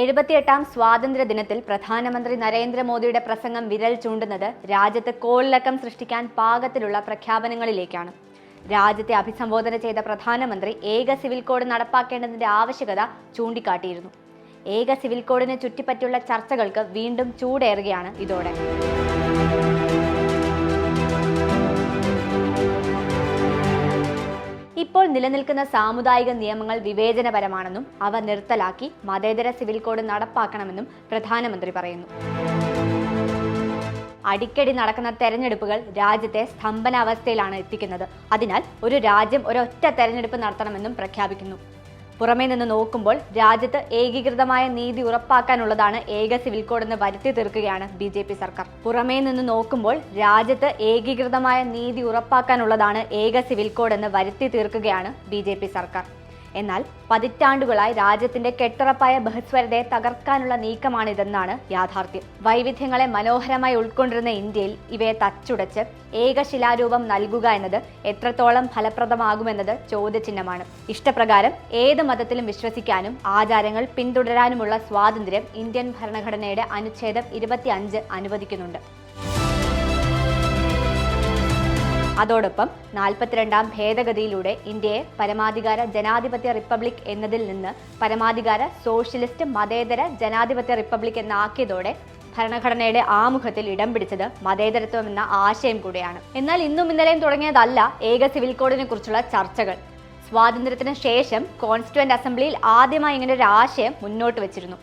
എഴുപത്തിയെട്ടാം സ്വാതന്ത്ര്യ ദിനത്തിൽ പ്രധാനമന്ത്രി നരേന്ദ്രമോദിയുടെ പ്രസംഗം വിരൽ ചൂണ്ടുന്നത് രാജ്യത്ത് കോളിളക്കം സൃഷ്ടിക്കാൻ പാകത്തിലുള്ള പ്രഖ്യാപനങ്ങളിലേക്കാണ്. രാജ്യത്തെ അഭിസംബോധന ചെയ്ത പ്രധാനമന്ത്രി ഏക സിവിൽ കോഡ് നടപ്പാക്കേണ്ടതിന്റെ ആവശ്യകത ചൂണ്ടിക്കാട്ടിയിരുന്നു. ഏക സിവിൽ കോഡിനെ ചുറ്റിപ്പറ്റിയുള്ള ചർച്ചകൾക്ക് വീണ്ടും ചൂടേറുകയാണ് ഇതോടെ. ഇപ്പോൾ നിലനിൽക്കുന്ന സാമുദായിക നിയമങ്ങൾ വിവേചനപരമാണെന്നും അവ നിർത്തലാക്കി മതേതര സിവിൽ കോഡ് നടപ്പാക്കണമെന്നും പ്രധാനമന്ത്രി പറയുന്നു. അടിക്കടി നടക്കുന്ന തെരഞ്ഞെടുപ്പുകൾ രാജ്യത്തെ സ്തംഭനാവസ്ഥയിലാണ് എത്തിക്കുന്നത്. അതിനാൽ ഒരു രാജ്യം ഒരൊറ്റ തെരഞ്ഞെടുപ്പ് നടത്തണമെന്നും പ്രഖ്യാപിക്കുന്നു. പുറമേ നിന്ന് നോക്കുമ്പോൾ രാജ്യത്ത് ഏകീകൃതമായ നീതി ഉറപ്പാക്കാനുള്ളതാണ് ഏക സിവിൽ കോഡ് എന്ന് വരുത്തി തീർക്കുകയാണ് ബി ജെ പി സർക്കാർ. പുറമേ നിന്ന് നോക്കുമ്പോൾ രാജ്യത്ത് ഏകീകൃതമായ നീതി ഉറപ്പാക്കാനുള്ളതാണ് ഏക സിവിൽ കോഡ് എന്ന് വരുത്തി തീർക്കുകയാണ് ബി സർക്കാർ. എന്നാൽ പതിറ്റാണ്ടുകളായി രാജ്യത്തിന്റെ കെട്ടുറപ്പായ ബഹസ്വരതയെ തകർക്കാനുള്ള നീക്കമാണിതെന്നാണ് യാഥാർത്ഥ്യം. വൈവിധ്യങ്ങളെ മനോഹരമായി ഉൾക്കൊണ്ടിരുന്ന ഇന്ത്യയിൽ ഇവയെ തച്ചുടച്ച് ഏകശിലാരൂപം നൽകുക എന്നത് എത്രത്തോളം ഫലപ്രദമാകുമെന്നത് ചോദ്യചിഹ്നമാണ്. ഇഷ്ടപ്രകാരം ഏത് മതത്തിലും വിശ്വസിക്കാനും ആചാരങ്ങൾ പിന്തുടരാനുമുള്ള സ്വാതന്ത്ര്യം ഇന്ത്യൻ ഭരണഘടനയുടെ അനുച്ഛേദം ഇരുപത്തിയഞ്ച് അനുവദിക്കുന്നുണ്ട്. അതോടൊപ്പം നാൽപ്പത്തിരണ്ടാം ഭേദഗതിയിലൂടെ ഇന്ത്യയെ പരമാധികാര ജനാധിപത്യ റിപ്പബ്ലിക് എന്നതിൽ നിന്ന് പരമാധികാര സോഷ്യലിസ്റ്റ് മതേതര ജനാധിപത്യ റിപ്പബ്ലിക് എന്നാക്കിയതോടെ ഭരണഘടനയുടെ ആമുഖത്തിൽ ഇടം പിടിച്ചത് മതേതരത്വം എന്ന ആശയം കൂടിയാണ്. എന്നാൽ ഇന്നും ഇന്നലെയും തുടങ്ങിയതല്ല ഏക സിവിൽ കോഡിനെ കുറിച്ചുള്ള ചർച്ചകൾ. സ്വാതന്ത്ര്യത്തിന് ശേഷം കോൺസ്റ്റിറ്റ്വന്റ് അസംബ്ലിയിൽ ആദ്യമായി ഇങ്ങനെ ഒരു ആശയം മുന്നോട്ട് വെച്ചിരുന്നു.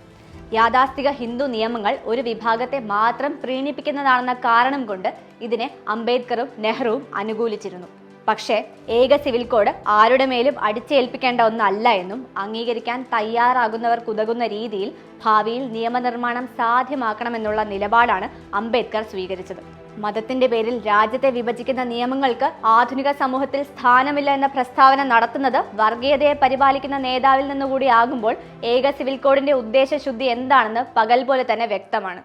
യാഥാസ്ഥിക ഹിന്ദു നിയമങ്ങൾ ഒരു വിഭാഗത്തെ മാത്രം പ്രീണിപ്പിക്കുന്നതാണെന്ന കാരണം കൊണ്ട് ഇതിനെ അംബേദ്കറും നെഹ്റുവും അനുകൂലിച്ചിരുന്നു. പക്ഷേ ഏക സിവിൽ കോഡ് ആരുടെ മേലും അടിച്ചേൽപ്പിക്കേണ്ട ഒന്നല്ല എന്നും അംഗീകരിക്കാൻ തയ്യാറാകുന്നവർക്കുതകുന്ന രീതിയിൽ ഭാവിയിൽ നിയമനിർമ്മാണം സാധ്യമാക്കണമെന്നുള്ള നിലപാടാണ് അംബേദ്കർ സ്വീകരിച്ചത്. മതത്തിന്റെ പേരിൽ രാജ്യത്തെ വിഭജിക്കുന്ന നിയമങ്ങൾക്ക് ആധുനിക സമൂഹത്തിൽ സ്ഥാനമില്ല എന്ന പ്രസ്താവന നടത്തുന്നത് വർഗീയതയെ പരിപാലിക്കുന്ന നേതാവിൽ നിന്നുകൂടി ആകുമ്പോൾ ഏക സിവിൽ കോഡിന്റെ ഉദ്ദേശശുദ്ധി എന്താണെന്ന് പകൽ പോലെ തന്നെ വ്യക്തമാണ്.